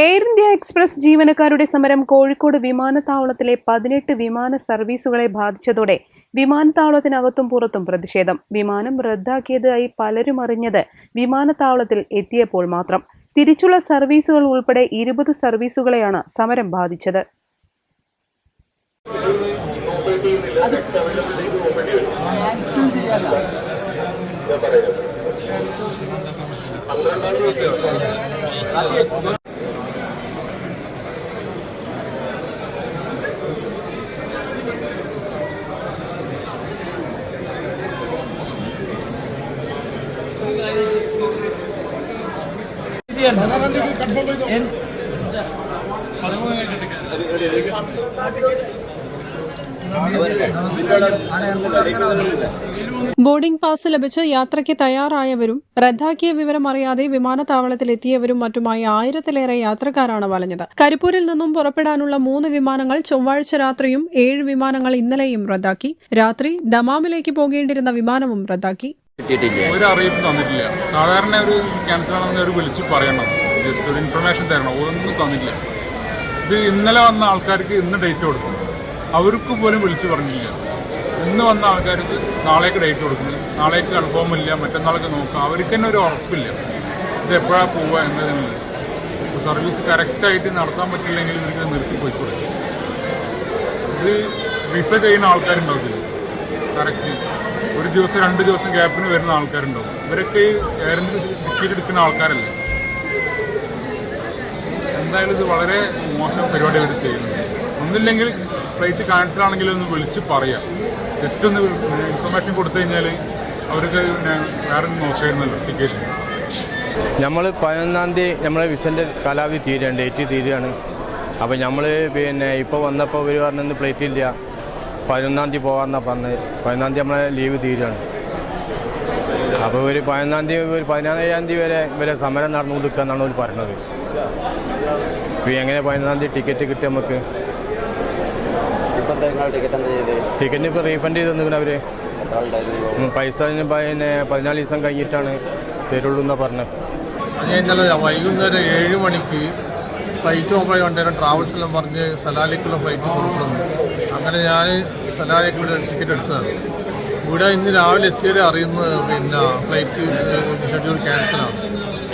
Air India Express ജീവനക്കാരുടെ സമരം കോഴിക്കോട് വിമാനത്താവളത്തിലെ പതിനെട്ട് വിമാന സർവീസുകളെ ബാധിച്ചതോടെ വിമാനത്താവളത്തിനകത്തും പുറത്തും പ്രതിഷേധം. വിമാനം റദ്ദാക്കിയതായി പലരും അറിഞ്ഞത് വിമാനത്താവളത്തിൽ എത്തിയപ്പോൾ മാത്രം. തിരിച്ചുള്ള സർവീസുകൾ ഉൾപ്പെടെ ഇരുപത് സർവീസുകളെയാണ് സമരം ബാധിച്ചത്. ബോർഡിംഗ് പാസ് ലഭിച്ച് യാത്രയ്ക്ക് തയ്യാറായവരും റദ്ദാക്കിയ വിവരം അറിയാതെ വിമാനത്താവളത്തിൽ എത്തിയവരും മറ്റുമായി ആയിരത്തിലേറെ യാത്രക്കാരാണ് വലഞ്ഞത്. കരിപ്പൂരിൽ നിന്നും പുറപ്പെടാനുള്ള മൂന്ന് വിമാനങ്ങൾ ചൊവ്വാഴ്ച രാത്രിയും ഏഴ് വിമാനങ്ങൾ ഇന്നലെയും റദ്ദാക്കി. രാത്രി ദമാമിലേക്ക് പോകേണ്ടിരുന്ന വിമാനവും റദ്ദാക്കി. ഒരു അറിയിപ്പ് തന്നിട്ടില്ല. സാധാരണ ഒരു ക്യാൻസൽ ആണെന്ന് ഒരു വിളിച്ച് പറയണം. ജസ്റ്റ് ഒരു ഇൻഫർമേഷൻ തരണം. ഒന്നും തന്നില്ല ഇത് ഇന്നലെ വന്ന ആൾക്കാർക്ക് ഇന്ന് ഡേറ്റ് കൊടുക്കും. അവർക്ക് പോലും വിളിച്ച് പറഞ്ഞില്ല. ഇന്ന് വന്ന ആൾക്കാർക്ക് നാളേക്ക് ഡേറ്റ് കൊടുക്കുന്നു നാളേക്ക് കൺഫേം മറ്റന്നാളൊക്കെ നോക്കാം. അവർക്ക് തന്നെ ഒരു ഉറപ്പില്ല. ഇത് എപ്പോഴാണ് പോവുക എന്നതിനുള്ള സർവീസ് കറക്റ്റായിട്ട് നടത്താൻ പറ്റില്ലെങ്കിൽ ഇവർക്ക് നിർത്തി പോയിക്കൂടെ ഇത് വിസ ചെയ്യുന്ന ആൾക്കാരുണ്ടാവില്ല കറക്റ്റ് ഒരു ദിവസം രണ്ട് ദിവസം ഗ്യാപ്പിന് വരുന്ന ആൾക്കാരുണ്ടാവും. ഇവരൊക്കെ ഈ എയറിന് ടിക്കറ്റ് എടുക്കുന്ന ആൾക്കാരല്ലേ? എന്തായാലും ഇത് വളരെ മോശം പരിപാടി അവർ ചെയ്യുന്നത്. ഒന്നില്ലെങ്കിൽ ഫ്ലൈറ്റ് ക്യാൻസൽ ആണെങ്കിൽ ഒന്ന് വിളിച്ച് പറയാം. ജസ്റ്റ് ഒന്ന് ഇൻഫർമേഷൻ കൊടുത്തു കഴിഞ്ഞാൽ അവർക്ക് പിന്നെ വേറെ നോക്കായിരുന്നല്ലോ ടിക്കറ്റ് നമ്മൾ പതിനൊന്നാം തീയതി നമ്മളെ വിസന്റെ കാലാവധി തീരുകയാണ് ഡേറ്റ് തീരുകയാണ് അപ്പോൾ നമ്മൾ പിന്നെ ഇപ്പോൾ വന്നപ്പോൾ ഇവർ പറഞ്ഞത് പ്ലേറ്റ് ഇല്ല. പതിനൊന്നാം തീയതി പോകാമെന്നാണ് പറഞ്ഞത്. പതിനൊന്നാം തീയതി നമ്മളെ ലീവ് തീരുകയാണ്. അപ്പോൾ ഒരു പതിനൊന്നാം തീയതി ഒരു പതിനാലാം തീയതി വരെ ഇവരെ സമരം നടന്നുകൊടുക്കുക എന്നാണ് അവർ പറഞ്ഞത്. ഇപ്പോൾ എങ്ങനെ പതിനൊന്നാം തീയതി ടിക്കറ്റ് കിട്ടി നമുക്ക് ടിക്കറ്റ് ഇപ്പോൾ റീഫണ്ട് ചെയ്ത്? തന്നിരിക്കണം അവർ പൈസ പിന്നെ പതിനാല് ദിവസം കഴിഞ്ഞിട്ടാണ് തരുള്ളൂ എന്നാണ് പറഞ്ഞത്. ഞാൻ ഇന്നലെ വൈകുന്നേരം ഏഴ് മണിക്ക് സൈറ്റ് ഓപ്പൺ ട്രാവൽസ് ട്രാവൽസെല്ലാം പറഞ്ഞ് സലാലിക്കുള്ള ഫ്ലൈറ്റ് കൊടുക്കുന്നു അങ്ങനെ ഞാൻ സലാലേക്കുള്ള ടിക്കറ്റ് എടുത്തതാണ്. ഇവിടെ ഇന്ന് രാവിലെ എത്തിയത് അറിയുന്നത് പിന്നെ ഫ്ലൈറ്റ് ഷെഡ്യൂൾ ക്യാൻസലാണ്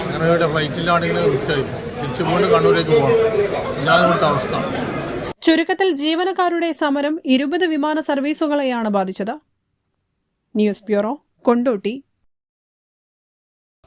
അങ്ങനെ ഇവിടെ ഫ്ലൈറ്റിലാണെങ്കിൽ നിർത്തിയായി തിരിച്ചു പോയിട്ട് കണ്ണൂരേക്ക് പോകണം. ഇതാണ് ഇവിടുത്തെ അവസ്ഥ. ചുരുക്കത്തിൽ ജീവനക്കാരുടെ സമരം ഇരുപത് വിമാന സർവീസുകളെയാണ് ബാധിച്ചത്. News bureau Kondotty.